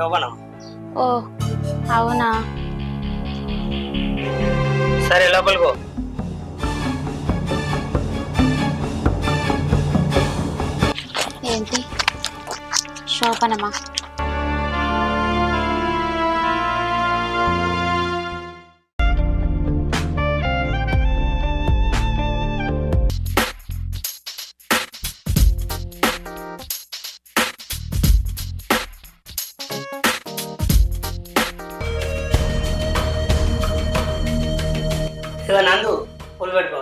శోభనం ఓ అవునా? సరే లోపలికో ఏంటి? శోభనమా? ఇదిగో నందు పూలు పెట్టుకో